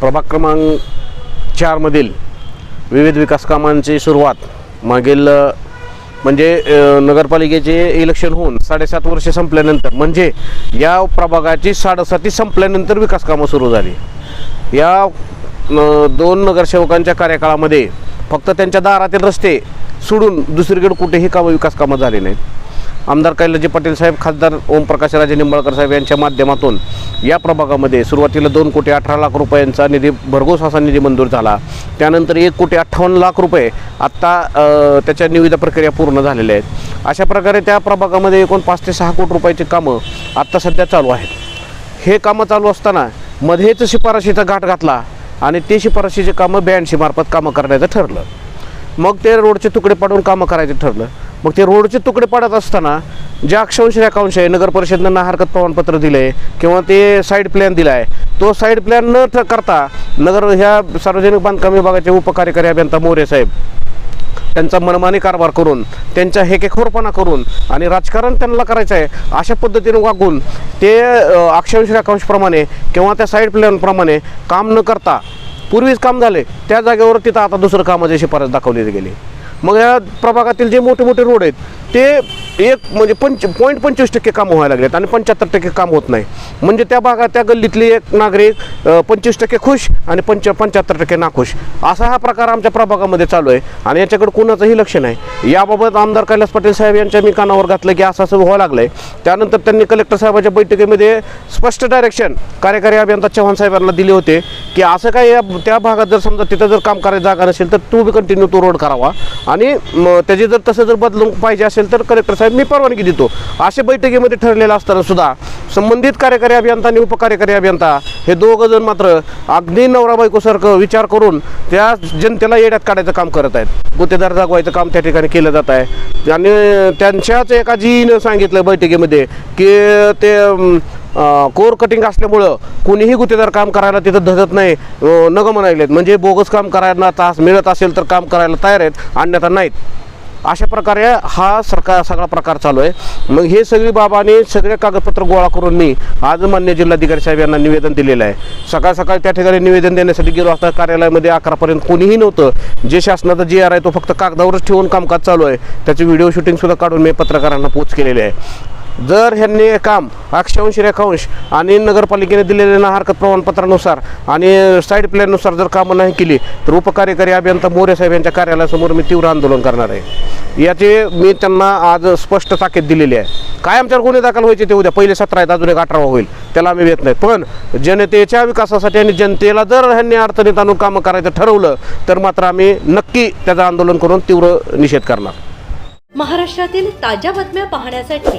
प्रभाग क्रमांक चारमधील विविध विकास कामांची सुरुवात मागील म्हणजे नगरपालिकेचे इलेक्शन होऊन साडेसात वर्षे संपल्यानंतर म्हणजे या प्रभागाची साडेसाती संपल्यानंतर विकास कामं सुरू झाली. या दोन नगरसेवकांच्या कार्यकाळामध्ये फक्त त्यांच्या दारातील रस्ते सोडून दुसरीकडे कुठेही कामं विकास कामं झाली नाहीत. आमदार कैलाजी पाटील साहेब खासदार ओमप्रकाश राजे निंबाळकर साहेब यांच्या माध्यमातून या प्रभागामध्ये सुरुवातीला दोन कोटी अठरा लाख रुपयांचा निधी भरघोस असा निधी मंजूर झाला. त्यानंतर एक कोटी अठ्ठावन्न लाख रुपये आत्ता त्याच्या निविदा प्रक्रिया पूर्ण झालेल्या आहेत. अशा प्रकारे त्या प्रभागामध्ये एकूण पाच ते सहा कोटी रुपयाची कामं आत्ता सध्या चालू आहेत. हे कामं चालू असताना मध्येच शिफारशीचा घाट घातला आणि ते शिफारशीचे कामं ब्याऐंशी मार्फत कामं करण्याचं ठरलं. मग ते रोडचे तुकडे पाडून कामं करायचं ठरलं. मग ते रोडचे तुकडे पडत असताना जे अक्षांश रेखांश आहे नगर परिषदेनं ना हरकत प्रमाणपत्र दिले किंवा ते साईड प्लॅन दिला आहे तो साईड प्लॅन न ठ- करता नगर ह्या सार्वजनिक बांधकाम विभागाचे उपकार्यकारी अभियंता मोरे साहेब त्यांचा मनमानी कारभार करून त्यांचा हेकेखोरपणा करून आणि राजकारण त्यांना करायचं आहे अशा पद्धतीने वागून ते अक्षांश रेखांशप्रमाणे किंवा त्या साईड प्लॅनप्रमाणे काम न करता पूर्वीच काम झाले त्या जागेवर तिथं आता दुसरं कामाची शिफारस दाखवली गेली. मग या प्रभागातील जे मोठे मोठे रोड आहेत ते एक म्हणजे पंच पॉईंट पंचवीस टक्के कामं व्हायला लागलेत आणि पंच्याहत्तर टक्के काम होत नाही. म्हणजे त्या भागात त्या गल्लीतली एक नागरिक पंचवीस टक्के खुश आणि पंच पंच्याहत्तर टक्के नाखुश. असा हा प्रकार आमच्या प्रभागामध्ये चालू आहे आणि याच्याकडे कुणाचंही लक्ष नाही. याबाबत आमदार कैलास पाटील साहेब यांच्या मी कानावर घातलं की असं असं व्हावं लागलं आहे त्यानंतर त्यांनी कलेक्टर साहेबाच्या बैठकीमध्ये स्पष्ट डायरेक्शन कार्यकारी अभियंता चव्हाण साहेबांना दिले होते की असं काय या त्या भागात जर समजा तिथं जर काम करायची जागा नसेल तर तू बी कंटिन्यू तो रोड करावा. आणि त्याची जर तसं जर बदलून पाहिजे असेल तर कलेक्टर साहेब मी परवानगी देतो. अशा बैठकीमध्ये ठरलेलं असताना सुद्धा संबंधित कार्यकारी अभियंता आणि उपकार्यकारी अभियंता हे दोघं जण मात्र अगदी नवरा बायकोसारखं विचार करून त्या जनतेला येड्यात काढायचं काम करत आहेत. गुत्तेदार जागवायचं काम त्या ठिकाणी केलं जात आहे. आणि त्यांच्याच एका जीनं सांगितलं बैठकीमध्ये की ते कोर कटिंग असल्यामुळं कोणीही गुत्तेदार काम करायला तिथं धजत नाही नगमन नगं म्हणायलेत. म्हणजे बोगस काम करायला तास मिळत असेल तर काम करायला तयार आहेत अन्यथा नाहीत. अशा प्रकारे हा सरकार सगळा प्रकार चालू आहे. मग हे सगळी बाबाने सगळे कागदपत्र गोळा करून मी आज मान्य जिल्हाधिकारी साहेब यांना निवेदन दिलेलं आहे. सकाळ सकाळी त्या ठिकाणी निवेदन देण्यासाठी गेलो असता कार्यालयामध्ये अकरापर्यंत कोणीही नव्हतं. जे शासनाचा जे आर आहे तो फक्त कागदावरच ठेवून कामकाज चालू आहे. त्याचे व्हिडिओ शूटिंगसुद्धा काढून मी पत्रकारांना पोच केलेले आहे. जर ह्यांनी हे काम अक्षांश रेखांश आणि नगरपालिकेने दिलेल्या हरकत प्रमाणपत्रानुसार आणि साईड प्लॅननुसार जर कामं नाही केली तर उपकार्यकारी अभियंता मोरे साहेब यांच्या कार्यालयासमोर मी तीव्र आंदोलन करणार आहे. याचे मी त्यांना आज स्पष्ट ताकीद दिलेली आहे. काय आमच्यावर गुन्हे दाखल व्हायचे ते उद्या? पहिले सतरा आहेत अजून एक अठरावा होईल. त्याला आम्ही येत नाही. पण जनतेच्या विकासासाठी आणि जनतेला जर ह्यांनी अडचणीत आणून कामं करायचं ठरवलं तर मात्र आम्ही नक्की त्याचं आंदोलन करून तीव्र निषेध करणार. महाराष्ट्रातील ताज्या बातम्या पाहण्यासाठी